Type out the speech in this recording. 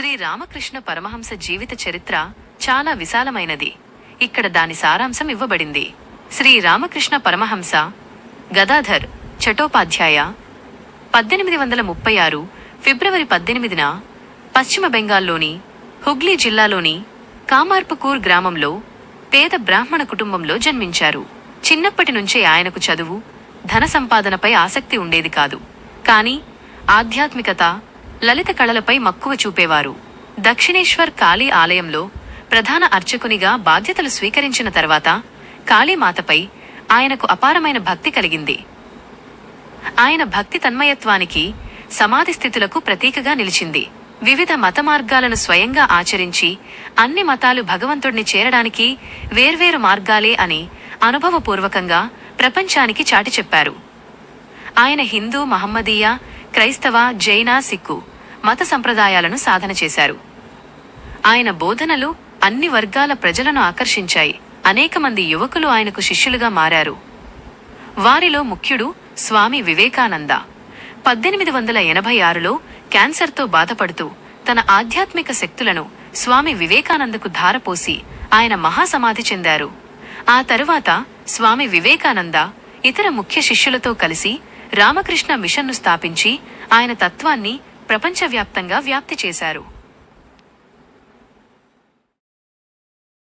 శ్రీ రామకృష్ణ పరమహంస జీవిత చరిత్ర చాలా విశాలమైనది. ఇక్కడ దాని సారాంశం ఇవ్వబడింది. శ్రీ రామకృష్ణ పరమహంస గదాధర్ చటోపాధ్యాయ పద్దెనిమిది వందల ముప్పై ఆరు ఫిబ్రవరి పద్దెనిమిదిన పశ్చిమ బెంగాల్లోని హుగ్లీ జిల్లాలోని కామార్పుకూర్ గ్రామంలో పేద బ్రాహ్మణ కుటుంబంలో జన్మించారు. చిన్నప్పటి నుంచే ఆయనకు చదువు ధన సంపాదనపై ఆసక్తి ఉండేది కాదు. కానీ ఆధ్యాత్మికత లలిత కళలపై మక్కువ చూపేవారు. దక్షిణేశ్వర్ కాళీ ఆలయంలో ప్రధాన అర్చకునిగా బాధ్యతలు స్వీకరించిన తర్వాత కాళీమాతపై ఆయనకు అపారమైన భక్తి కలిగింది. ఆయన భక్తి తన్మయత్వానికి సమాధి స్థితులకు ప్రతీకగా నిలిచింది. వివిధ మత మార్గాలను స్వయంగా ఆచరించి అన్ని మతాలు భగవంతుడిని చేరడానికి వేర్వేరు మార్గాలే అని అనుభవపూర్వకంగా ప్రపంచానికి చాటి చెప్పారు. ఆయన హిందూ మహమ్మదీయ క్రైస్తవ జైన సిక్కు మత సంప్రదాయాలను సాధన చేశారు. ఆయన బోధనలు అన్ని వర్గాల ప్రజలను ఆకర్షించాయి. అనేక మంది యువకులు ఆయనకు శిష్యులుగా మారారు. వారిలో ముఖ్యుడు స్వామి వివేకానంద. పద్దెనిమిది వందల ఎనభై ఆరులో క్యాన్సర్తో బాధపడుతూ తన ఆధ్యాత్మిక శక్తులను స్వామి వివేకానందకు ధారపోసి ఆయన మహాసమాధి చెందారు. ఆ తరువాత స్వామి వివేకానంద ఇతర ముఖ్య శిష్యులతో కలిసి రామకృష్ణ మిషన్ను స్థాపించి ఆయన తత్వాన్ని ప్రపంచవ్యాప్తంగా వ్యాప్తి చేశారు.